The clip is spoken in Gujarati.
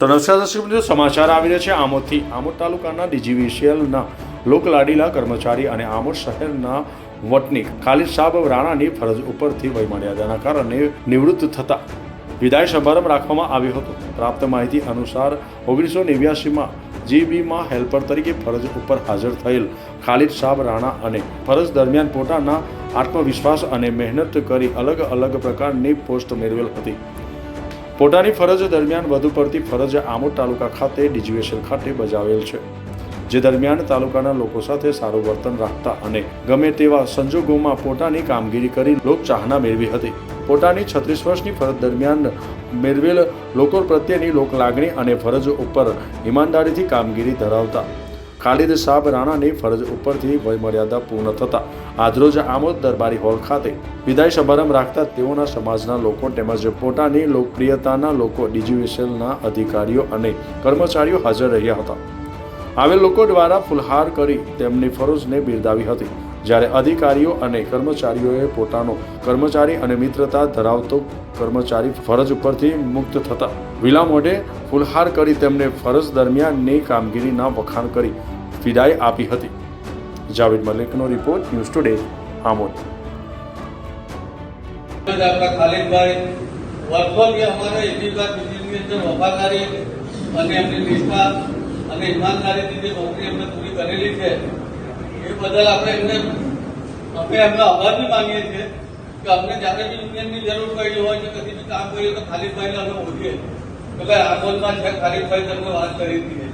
તો નમસ્કાર દર્શક સમાચાર આવી રહ્યા છે આમોદથી. આમોદ તાલુકાના ડીજીવીસીએલના લોકલાડીલા કર્મચારી અને આમોદ શહેરના વટની ખાલિદ સાહેબ રાણાની ફરજ ઉપરથી વયમર્યાદાના કારણે નિવૃત્ત થતા વિદાય સમારંભ રાખવામાં આવ્યો હતો. પ્રાપ્ત માહિતી અનુસાર ઓગણીસો નેવ્યાસીમાં જીબીમાં હેલ્પર તરીકે ફરજ ઉપર હાજર થયેલ ખાલિદ સાહેબ રાણા અને ફરજ દરમિયાન પોતાના આત્મવિશ્વાસ અને મહેનત કરી અલગ અલગ પ્રકારની પોસ્ટ મેળવેલ હતી. પોતાની ફરજ દરમિયાન વધુ પડતી ફરજ આમોદ તાલુકા ખાતે ડિજ્યુએશન ખાતે બજાવેલ છે. જે દરમિયાન તાલુકાના લોકો સાથે સારું વર્તન રાખતા અને ગમે તેવા સંજોગોમાં પોતાની કામગીરી કરી લોકચાહના મેળવી હતી. પોતાની છત્રીસ વર્ષની ફરજ દરમિયાન મેળવેલ લોકો પ્રત્યેની લોકલાગણી અને ફરજ ઉપર ઈમાનદારીથી કામગીરી ધરાવતા ખાલિદ સાહેબ રાણાની ફરજ ઉપરથી વયમર્યાદા પૂર્ણ થતા આજરોજ આમોદ દરબારી હોલ ખાતે વિદાય સમારંભ રાખતા તેઓના સમાજના લોકો તેમજ પોતાની લોકપ્રિયતાના લોકો ડીજીવીસીએલના અધિકારીઓ અને કર્મચારીઓ હાજર રહ્યા હતા. આવેલ લોકો દ્વારા ફુલહાર કરી તેમની ફરજને બિરદાવી હતી. જ્યારે અધિકારીઓ અને કર્મચારીઓએ પોતાનો કર્મચારી અને મિત્રતા ધરાવતો કર્મચારી ફરજ ઉપરથી મુક્ત થતા વિલા મોઢે ફુલહાર કરી તેમને ફરજ દરમિયાનની કામગીરીના વખાણ કરી વિદાય આપી હતી. જાવેદ મલિકનો રિપોર્ટ ન્યૂઝ ટુડે, આમોદ. ખાલિદભાઈ વર્ષોથી અમારે એજીકા બિલ્ડિંગની અંદર વફાદારી અને એમની નિષ્ઠા અને ઈમાનદારીથી જે નોકરી એમને પૂરી કરેલી છે, એ બદલ આપણે એમને અમે એમનો આભાર બી માનીએ છીએ કે અમને જ્યારે બી યુનિયનની જરૂર પડી હોય કે કદી બી કામ કર્યું તો ખાલિદભાઈને અમે ઓળખીએ એટલે ભાઈ આ બોલમાં છે, ખાલિદભાઈ તમને વાત કરી હતી.